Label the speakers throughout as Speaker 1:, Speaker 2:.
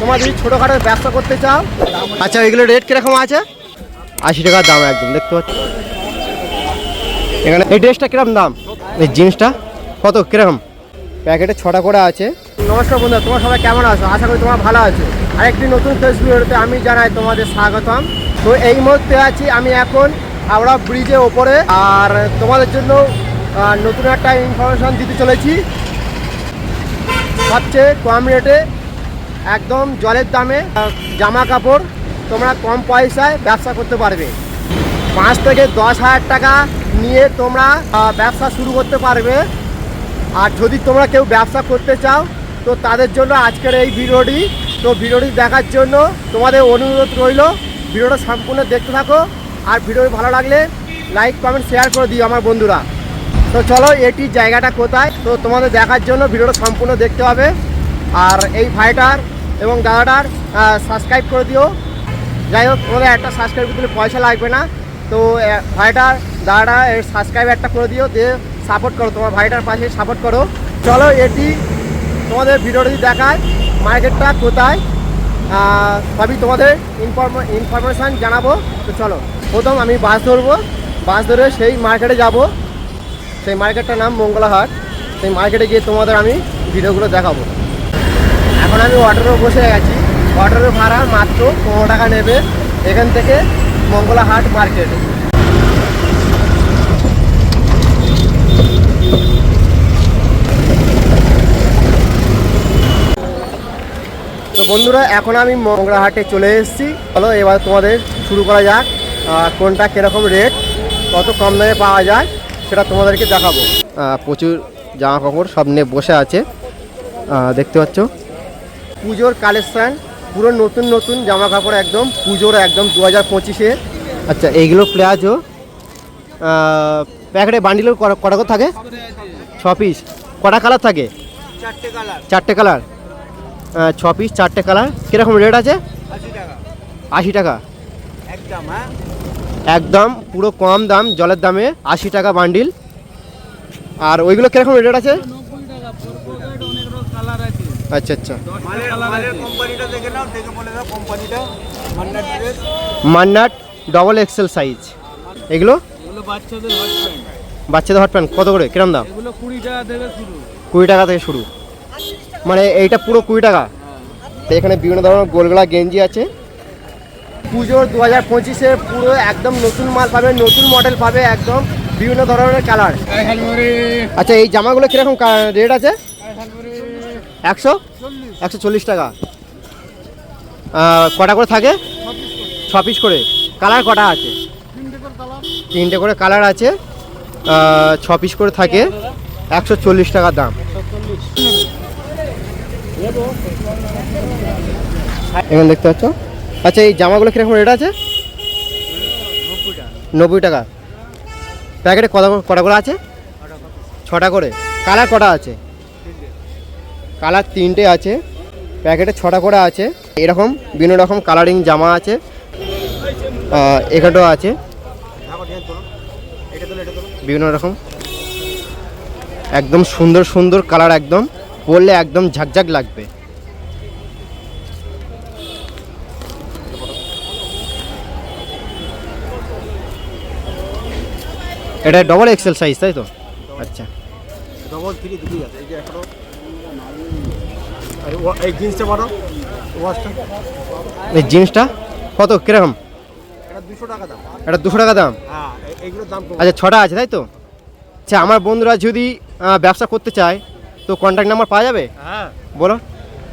Speaker 1: তোমার যদি ছোটোখাটো ব্যবসা করতে চাও আচ্ছা এগুলো রেট কীরকম আছে? আশি টাকার দাম একদম দেখতে পাচ্ছ? এখানে এই ড্রেসটা কীরকম দাম? এই জিন্সটা কত কীরকম? প্যাকেটে ছটা করে আছে। নমস্কার বন্ধুরা তোমার সবাই কেমন আছো? আশা করি তোমার ভালো আছো। আরেকটি নতুন ফেসবুকে আমি জানাই তোমাদের স্বাগতম। তো এই মুহূর্তে আছি আমি এখন হাওড়া ব্রিজের ওপরে আর তোমাদের জন্য নতুন একটা ইনফরমেশন দিতে চলেছি। সবচেয়ে কম রেটে একদম জলের দামে জামা কাপড় তোমরা কম পয়সায় ব্যবসা করতে পারবে। পাঁচ থেকে দশ হাজার টাকা নিয়ে তোমরা ব্যবসা শুরু করতে পারবে। আর যদি তোমরা কেউ ব্যবসা করতে চাও, তো তাদের জন্য আজকের এই ভিডিওটি। তো ভিডিওটি দেখার জন্য তোমাদের অনুরোধ রইল, ভিডিওটা সম্পূর্ণ দেখতে থাকো। আর ভিডিওটি ভালো লাগলে লাইক, কমেন্ট, শেয়ার করে দিও আমার বন্ধুরা। তো চলো, এটি জায়গাটা কোথায়? তো তোমাদের দেখার জন্য ভিডিওটা সম্পূর্ণ দেখতে হবে। আর এই ভাইটার এবং দাদাটার সাবস্ক্রাইব করে দিও। যাই হোক, তোমাদের একটা সাবস্ক্রাইব হলে পয়সা লাগবে না। তো ভাইটার, দাদাটা, এর সাবস্ক্রাইব একটা করে দিও, দিয়ে সাপোর্ট করো, তোমার ভাইটার পাশে সাপোর্ট করো। চলো, এটি তোমাদের ভিডিওটি দেখায়, মার্কেটটা কোথায় সবই তোমাদের ইনফরমেশান জানাব। তো চলো, প্রথম আমি বাস ধরবো। বাস ধরে সেই মার্কেটে যাব। সেই মার্কেটটার নাম মঙ্গলাহাট। সেই মার্কেটে গিয়ে তোমাদের আমি ভিডিওগুলো দেখাবো। এখন আমি অটোতে বসে গেছি অটোর ভাড়া মাত্র পনেরো টাকা নেবে এখান থেকে মঙ্গলাহাট মার্কেট। তো বন্ধুরা, এখন আমি মঙ্গলাহাটে চলে এসেছি। চলো, এবার তোমাদের শুরু করা যাক কোনটা কীরকম রেট কত কম দামে পাওয়া যায়, সেটা তোমাদেরকে দেখাবো। প্রচুর জামা কাপড় সব নিয়ে বসে আছে। দেখতে পাচ্ছ? পুজোর কালেকশান পুরো নতুন নতুন জামা কাপড় একদম পুজোর একদম দু হাজার পঁচিশে। আচ্ছা এইগুলো প্লাজো প্যাকেটে বান্ডিলের কটা করে থাকে? ছ পিস কটা কালার থাকে?
Speaker 2: চারটে কালার
Speaker 1: ছ পিস চারটে কালার কীরকম রেট আছে?
Speaker 2: আশি টাকা।
Speaker 1: আশি টাকা।
Speaker 2: একদম হ্যাঁ?
Speaker 1: একদম পুরো কম দাম জলের দামে আশি টাকা বান্ডিল। আর ওইগুলো কীরকম রেট আছে
Speaker 2: নব্বই টাকা অনেক রকম কালার আছে
Speaker 1: আচ্ছা আচ্ছা
Speaker 2: মালের মালের কোম্পানিটা দেখে নাও দেখে বলে দাও কোম্পানিটা মান্নার ড্রেস
Speaker 1: মান্নাট ডবল এক্সেল সাইজ এগুলো?
Speaker 2: বাচ্চাদের হট প্যান্ট
Speaker 1: কত করে? কিরম দাম?
Speaker 2: কুড়ি টাকা থেকে শুরু।
Speaker 1: কুড়ি টাকা থেকে শুরু। মানে এইটা পুরো কুড়ি টাকা? তো এখানে বিভিন্ন ধরনের গোলগলা গেঞ্জি আছে। পুজোর দু হাজার পঁচিশে পুরো একদম নতুন মাল পাবে নতুন মডেল পাবে একদম বিভিন্ন ধরনের কালার আচ্ছা এই জামাগুলো কীরকম রেট আছে? একশো? একশো চল্লিশ টাকা। কটা করে থাকে? ছ পিস করে। কালার কটা আছে? তিনটে করে কালার আছে। ছ পিস করে থাকে। একশো চল্লিশ টাকা দাম। এখানে দেখতে পাচ্ছ? আচ্ছা এই জামাগুলো কীরকম রেট আছে? নব্বই টাকা। প্যাকেটে কটা কটা করে আছে? ছটা করে। কালার কটা আছে? কালার তিনটে আছে, প্যাকেটে ছটা করে আছে। এরকম বিভিন্ন রকম কালারিং জামা আছে এখানটাও আছে। বিভিন্ন রকম। একদম সুন্দর সুন্দর কালার একদম, পরলে একদম ঝাকঝাক লাগবে। এটা ডবল এক্সেল সাইজ তাই তো? আচ্ছা।
Speaker 2: ডবল থ্রি দুটোই আছে, এই যে এখনও এই জিন্সটা বড় ওয়াশটা।
Speaker 1: এই জিন্সটা? কত? কীরকম?
Speaker 2: এটা দুশো টাকা দাম।
Speaker 1: এটা দুশো টাকা দাম?
Speaker 2: হ্যাঁ এইগুলোর দাম
Speaker 1: আচ্ছা ছটা আছে তাই তো? আচ্ছা আমার বন্ধুরা যদি ব্যবসা করতে চায় তো কন্ট্যাক্ট নাম্বার পাওয়া যাবে?
Speaker 2: হ্যাঁ।
Speaker 1: বলো।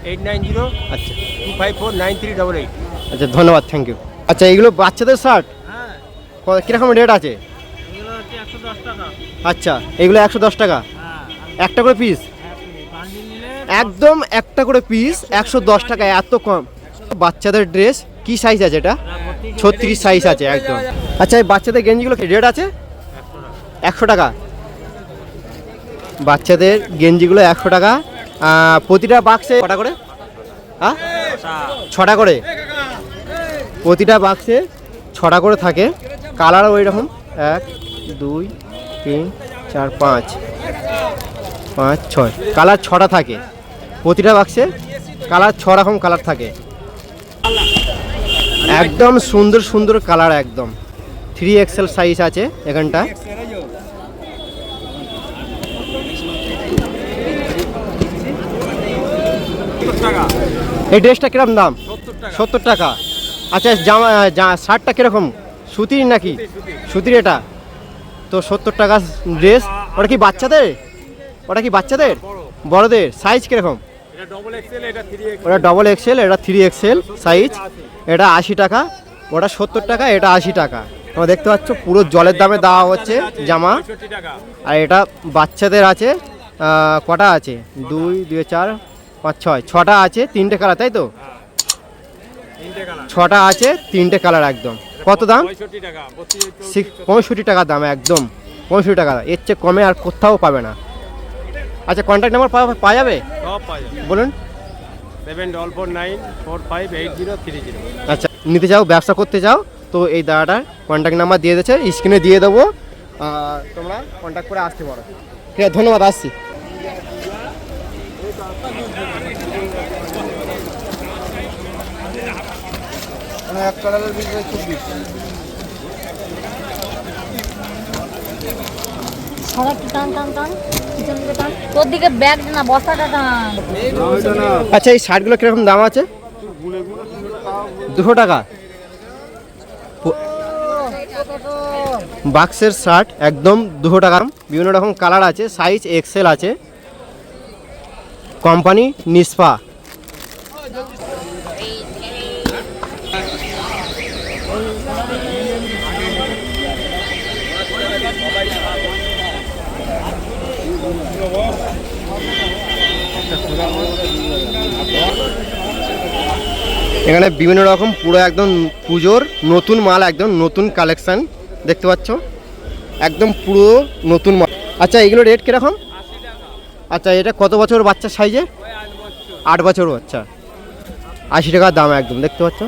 Speaker 2: এইট নাইন জিরো
Speaker 1: আচ্ছা।
Speaker 2: Two five four nine three double eight.
Speaker 1: আচ্ছা ধন্যবাদ থ্যাংক ইউ আচ্ছা এইগুলো বাচ্চাদের শার্ট
Speaker 2: হ্যাঁ।
Speaker 1: কীরকম রেট আছে? আচ্ছা এগুলো একশো দশ টাকা?
Speaker 2: হ্যাঁ।
Speaker 1: একটা করে পিস একদম একটা করে পিস একশো দশ টাকা এত কম। বাচ্চাদের ড্রেস কি সাইজ আছে এটা? ছত্রিশ সাইজ আছে, একদম। আচ্ছা এই বাচ্চাদের গেঞ্জিগুলো রেট আছে? একশো টাকা। বাচ্চাদের গেঞ্জিগুলো একশো টাকা। প্রতিটা বাক্সে কটা করে? হ্যাঁ ছটা করে। প্রতিটা বাক্সে ছটা করে থাকে। কালারও ওই রকম এক, দুই, তিন, চার, পাঁচ। পাঁচ, ছয়। কালার ছটা থাকে। প্রতিটা বাক্সে কালার ছ রকম কালার থাকে। একদম সুন্দর সুন্দর কালার একদম। থ্রি এক্সেল সাইজ আছে এখানটা। এই ড্রেসটা কীরকম দাম? সত্তর টাকা। আচ্ছা জামা শার্টটা কীরকম? সুতির নাকি? সুতির এটা। তো সত্তর টাকা ড্রেস ওটা কি বাচ্চাদের? ওটা কি বাচ্চাদের? বড়দের? সাইজ কীরকম?
Speaker 2: এটা ডবল এক্সেল এটা থ্রি
Speaker 1: ওটা ডবল এক্সেল এটা থ্রি এক্সেল সাইজ এটা আশি টাকা ওটা সত্তর টাকা এটা আশি টাকা। তোমরা দেখতে পাচ্ছ পুরো জলের দামে দেওয়া হচ্ছে জামা। আর এটা বাচ্চাদের আছে কটা আছে? দুই দুই চার পাঁচ ছয়। ছটা আছে তিনটে কালার তাই তো? ছটা আছে তিনটে কালার একদম। কত দাম?
Speaker 2: পঁয়ষট্টি টাকা
Speaker 1: দাম একদম। পঁয়ষট্টি টাকা এর চেয়ে কমে আর কোথাও পাবে না। আচ্ছা কন্ট্যাক্ট নাম্বার পাওয়া যাবে?
Speaker 2: সব পাওয়া যাবে।
Speaker 1: বলুন।
Speaker 2: Seven double four nine four five eight zero three zero
Speaker 1: আচ্ছা নিতে চাও ব্যবসা করতে চাও তো এই দাদাটার কন্ট্যাক্ট নাম্বার দিয়ে দিয়েছে স্ক্রিনে দিয়ে দেবো। তোমরা কন্ট্যাক্ট করে আসতে পারো। ঠিক আছে ধন্যবাদ আসছি।
Speaker 2: এক কালারের চব্বিশ
Speaker 3: টান টান টান। তোর দিকে ব্যাগ না বস্তাটা টান
Speaker 1: আচ্ছা এই শার্টগুলো কীরকম দাম আছে? দুশো টাকা। বাক্সের শার্ট, একদম দুশো টাকা। বিভিন্ন রকম কালার আছে সাইজ এক্সেল আছে। কোম্পানি নিসপা এখানে বিভিন্ন রকম পুরো একদম পুজোর নতুন মাল, একদম নতুন কালেকশান দেখতে পাচ্ছ। একদম পুরো নতুন মাল। আচ্ছা এগুলো রেট কীরকম? আচ্ছা এটা কত বছর বাচ্চা সাইজে আট বছর বাচ্চা। আশি টাকা দাম একদম, দেখতে পাচ্ছ?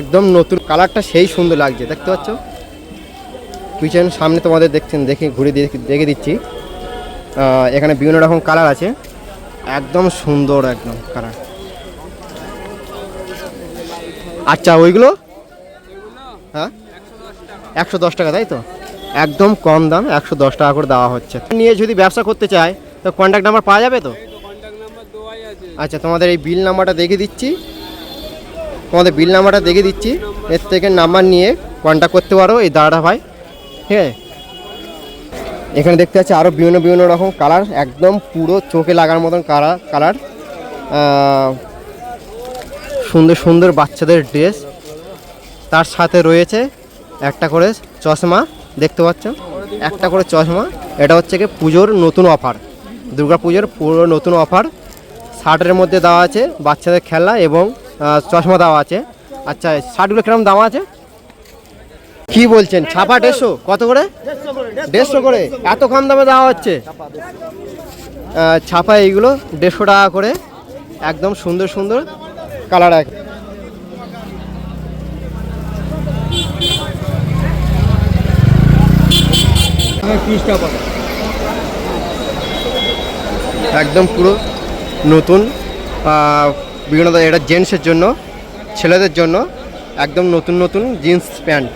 Speaker 1: একদম নতুন কালারটা সেই সুন্দর লাগছে, দেখতে পাচ্ছ? পিছন সামনে তোমাদের দেখছেন, দেখে ঘুরে দিয়ে দেখে দিচ্ছি। এখানে বিভিন্ন রকম কালার আছে। একদম সুন্দর একদম কালার আচ্ছা ওইগুলো? হ্যাঁ? একশো দশ টাকা, তাই তো? একদম কম দাম, একশো দশ টাকা করে দেওয়া হচ্ছে। নিয়ে যদি ব্যবসা করতে চায়, তো কন্ট্যাক্ট নাম্বার পাওয়া যাবে তো? আচ্ছা তোমাদের এই বিল নাম্বারটা দেখে দিচ্ছি। তোমাদের বিল নাম্বারটা দেখে দিচ্ছি। এর থেকে নাম্বার নিয়ে কন্ট্যাক্ট করতে পারো এই দাদাটা ভাই। ঠিক আছে? এখানে দেখতে পাচ্ছি আরও বিভিন্ন বিভিন্ন রকম কালার একদম পুরো চোখে লাগার মতন কালার কালার সুন্দর সুন্দর বাচ্চাদের ড্রেস তার সাথে রয়েছে একটা করে চশমা, দেখতে পাচ্ছেন একটা করে চশমা। এটা হচ্ছে কি পুজোর নতুন অফার দুর্গা পুজোর পুরো নতুন অফার শার্টের মধ্যে দেওয়া আছে বাচ্চাদের খেলা এবং চশমা দেওয়া আছে। আচ্ছা শার্টগুলো কীরকম দাম আছে? কি বলছেন? ছাপা দেড়শো? কত করে? দেড়শো করে। এত কম দামে দেওয়া হচ্ছে। ছাপা এইগুলো দেড়শো টাকা করে। একদম সুন্দর সুন্দর কালার এক। একদম পুরো নতুন বিভিন্ন এটা জেন্টসের জন্য, ছেলেদের জন্য, একদম নতুন নতুন জিন্স প্যান্ট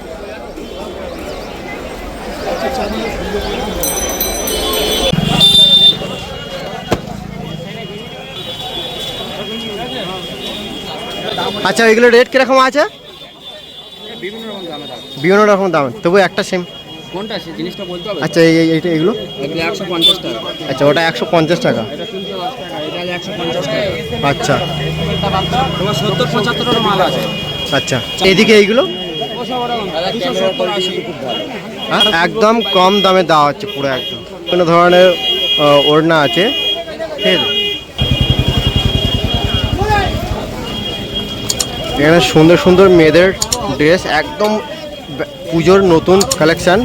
Speaker 1: আচ্ছা এগুলো রেট কীরকম আছে?
Speaker 2: বিভিন্ন রকম দামে
Speaker 1: বিভিন্ন রকম দাম। তবু একটা সেম
Speaker 2: কোনটা সে জিনিসটা বলতে হবে?
Speaker 1: আচ্ছা এই এই- এইটা এগুলো?
Speaker 2: টাকা।
Speaker 1: আচ্ছা ওটা একশো পঞ্চাশ টাকা।
Speaker 2: এটা এটা
Speaker 1: আচ্ছা।
Speaker 2: তোমার সত্তর পঁচাত্তরের মাল আছে।
Speaker 1: আচ্ছা এদিকে এইগুলো? হ্যাঁ, একদম কম দামে দেওয়া হচ্ছে পুরো একদম। কোনো ধরনের ওড়না আছে? ঠিক আছে। এখানে সুন্দর সুন্দর মেয়েদের ড্রেস একদম পুজোর নতুন কালেকশান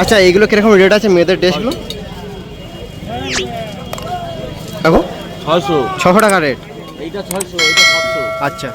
Speaker 1: আচ্ছা এইগুলো কীরকম রেট আছে মেয়েদের ড্রেসগুলো দেখো
Speaker 2: ছশো
Speaker 1: ছশো টাকা রেট
Speaker 2: এইটা ছশো
Speaker 1: আচ্ছা।